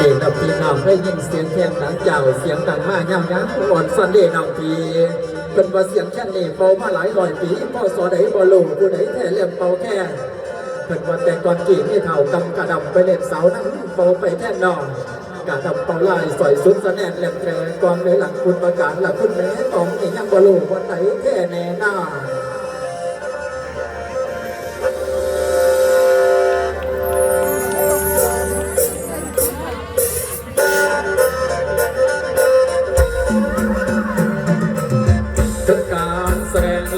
นี่นับพี่น้องได้ยินเสียงแคนหลังเจ้าเสียงดังมากย่ำยั้งอ่อนสันเดน้องพีเป็นว่าเสียงแค่นี้เป่ามาหลายร้อยปีพ่อสอใดบ่รู้ผู้ใดแท้เรียมเป่าแค่เพิ่นว่าแต่ก่อนกี่นี่เท่ากำกระดำไปเล็บเสานั่งเป่าไปแท่นนองกระดำเป่าลายสอยสุดสแนนแหลมแตรกองในหลังคุณประกาศหลักคุณแม่ตองนี่ยังบ่รู้ว่าไหนแท้แน่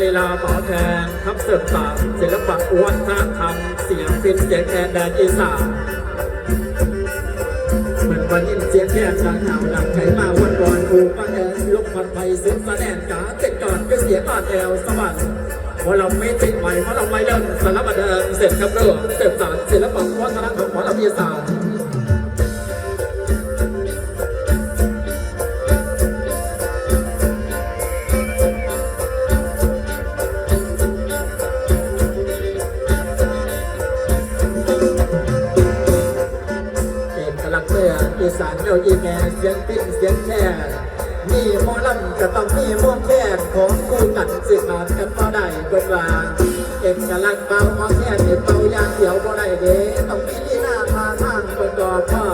ลีลาหมอแทนทับเสริมสามศิลปะวัฒนธรรมเสียงเป็นเสียงแคนแดนอีสานเหมือนวันยินเสียงแคนดังหนาวดังไขมาวันก่อนผูป้าแอนลูกพันไทยซึ่งสะแนนกาเจ็ดก่อนก็เสียงบาดแอวสวัสดิ์พอเราไม่ติดใหม่เพราะเราไม่เริ่มสารบันเทิงเสร็จครับเรื่องเสร็จสารศิลปะวัฒนธรรมของหมอลำอีสาน สานเราอีแม่เสียงปิ้นเสียงแค่มีหมอลำก็ต้องมีหม่วงแค่ของคู่กันสิขาดกันบ่ได้เปิดว่าเอกลักษณ์เบาหมอแค่เด็ดเบาอย่างเดียวบ่ได้เด้ต้องมีลีลาท่าทางประกอบพ่อ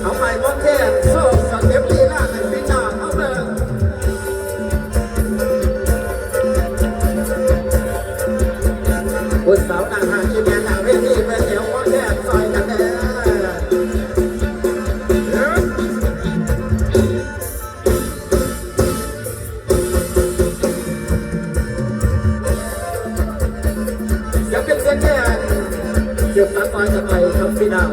เอาไปหมอแค่โซ่สเต็ปลีลาให้พี่น้องเอาเบิ่งผู้สาวต่างหากที่แม่นางเวทีเพื่อ จะไปครับพี่น้อง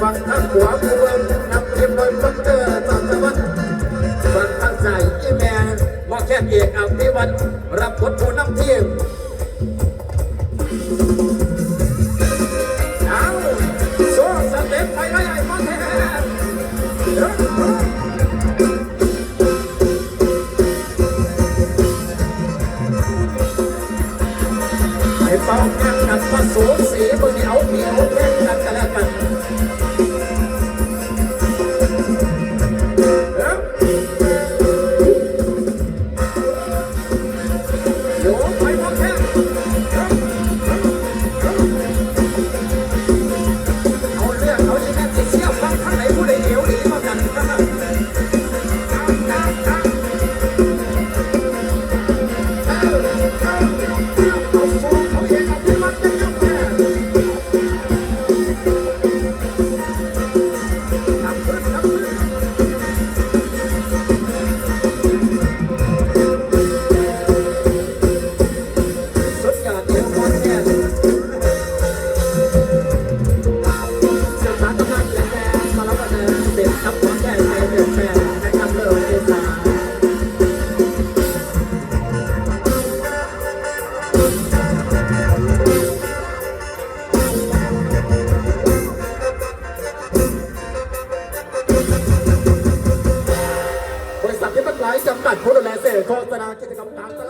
ฟังทางขวาผู้เบิ่งนำทีมโดยดรตอนตะวันฟังทางซ้ายอีแม่มอแค่เอกอภิวัตรรับบทผู้นำทีมเอาโซ่สเต็ปไปเลยไอ้มอแค่ไอ้เป้าแข่งกันมาสูสีมึงเอาเหนียวแข่งกันกันแล้วกัน จำกัดผู้ดูแลเสกโฆษณากิจกรรมตามตลาด